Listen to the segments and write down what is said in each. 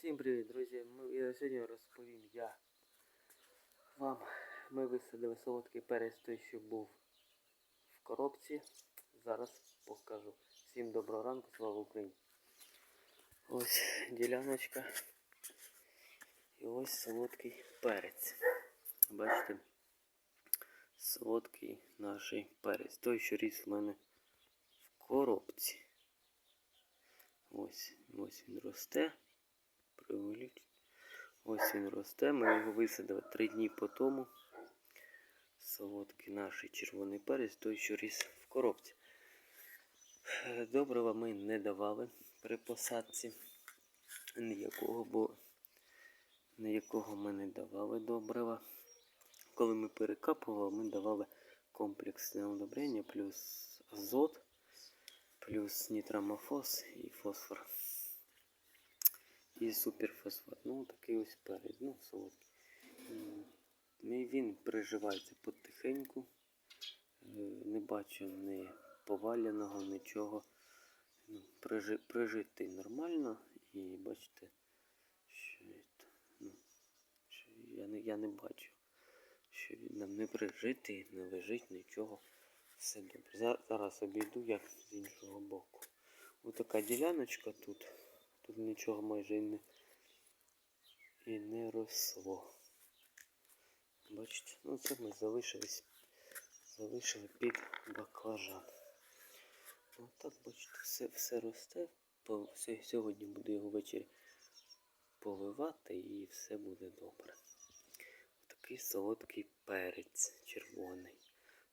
Всім привіт, друзі! Я сьогодні розповім я вам. Ми висадили солодкий перець той, що був в коробці. Зараз покажу. Всім доброго ранку, слава Україні! Ось діляночка. І ось солодкий перець. Бачите? Солодкий наш перець. Той, що ріс в мене в коробці. Ось, ось він росте. Приволіч. Ось він росте. Ми його висадили три дні по тому. Солодкий наш червоний перець, той, що ріс в коробці. Добрива ми не давали при посадці. Ніякого, бо ніякого ми не давали добрива. Коли ми перекапували, ми давали комплексне удобрення плюс азот, плюс нітрамофос і фосфор. І суперфосфат. Ну, такий ось перець, ну, солодкий. І він приживається потихеньку. Е, Не бачу ні поваляного, нічого. Ну, прижи, прижитий нормально. І бачите, що, це, ну, що я, не, я не бачу, що він нам не прижитий, не лежить нічого. Все добре. Зараз обійду як з іншого боку. Ось така діляночка тут. Тут нічого майже і не, і не росло. Бачите, ну це ми залишились, залишили під баклажан. Ось так, бачите, все, все росте. По, сьогодні буду його ввечері поливати і все буде добре. Такий солодкий перець червоний.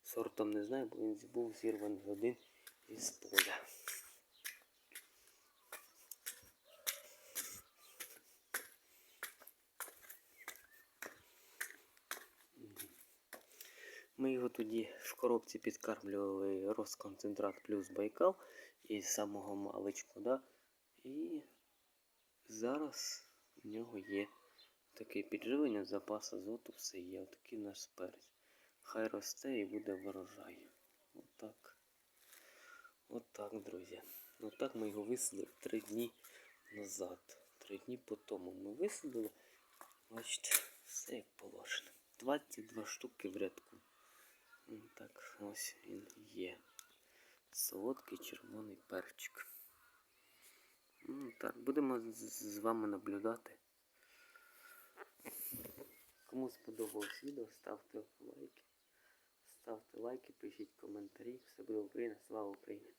Сортом не знаю, бо він був зірваний один із поля. Ми його тоді в коробці підкармлювали розконцентрат плюс байкал із самого маличку, да? І зараз в нього є таке підживлення, запас азоту, все є. Отакий наш перець. Хай росте і буде врожай. Отак. Отак, друзі. Отак ми його висадили три дні назад. Три дні по тому ми висадили. Бачите, все як положено. 22 штуки в рядку. Так, ось він є. Солодкий червоний перчик. Так, будемо з вами наблюдати. Кому сподобалось відео, ставте лайки. Ставте лайки, пишіть коментарі. Все буде Україна, слава Україні!